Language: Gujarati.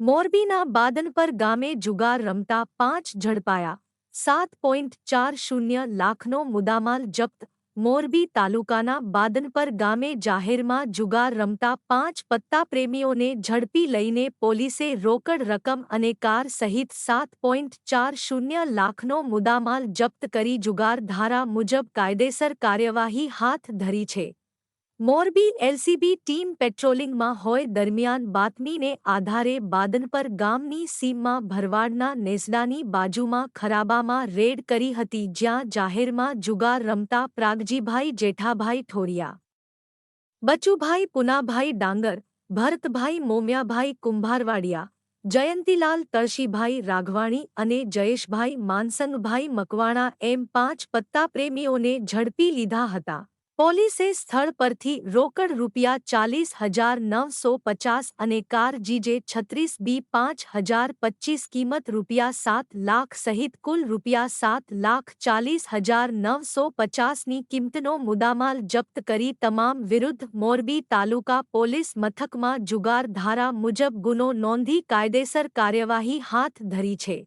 મોરબીના બાદનપર ગામે જુગાર રમતા પાંચ ઝડપાયા. સાત પોઈન્ટ ચાર શૂન્ય લાખનો મુદ્દામાલ જપ્ત. મોરબી તાલુકાના બાદનપર ગામે જાહેરમાં જુગાર રમતા પાંચ પત્તાપ્રેમીઓને ઝડપી લઈને પોલીસે રોકડ રકમ અને કાર સહિત સાત પોઈન્ટ ચાર શૂન્ય લાખનો મુદ્દામાલ જપ્ત કરી જુગાર ધારા મુજબ કાયદેસર કાર્યવાહી હાથ ધરી છે. મોરબી એલસીબી ટીમ પેટ્રોલિંગમાં હોય દરમિયાન બાતમીને આધારે બાદનપર ગામની સીમમાં ભરવાડના નેસડાની બાજુમાં ખરાબામાં રેડ કરી હતી જ્યાં જાહેરમાં જુગાર રમતા પ્રાગજીભાઈ જેઠાભાઈ ઠોરિયા. બચુભાઈ પુનાભાઈ ડાંગર, ભરતભાઈ મોમ્યાભાઈ કુંભારવાડિયા, જયંતીલાલ તળશીભાઈ રાઘવાણી અને જયેશભાઈ માનસંગભાઈ મકવાણા એમ પાંચ પત્તાપ્રેમીઓને ઝડપી લીધા હતા. પોલીસે સ્થળ પરથી રોકડ રૂપિયા ચાલીસ હજાર નવસો પચાસ અને કાર જીજે છત્રીસ બી પાંચ હજાર પચીસ કિંમત રૂપિયા સાત લાખ સહિત કુલ રૂપિયા સાત લાખ ચાલીસ હજાર નવસો પચાસની કિંમતનો મુદ્દામાલ જપ્ત કરી તમામ વિરુદ્ધ મોરબી તાલુકા પોલીસ મથકમાં જુગાર ધારા મુજબ ગુનો નોંધી કાયદેસર કાર્યવાહી હાથ ધરી છે.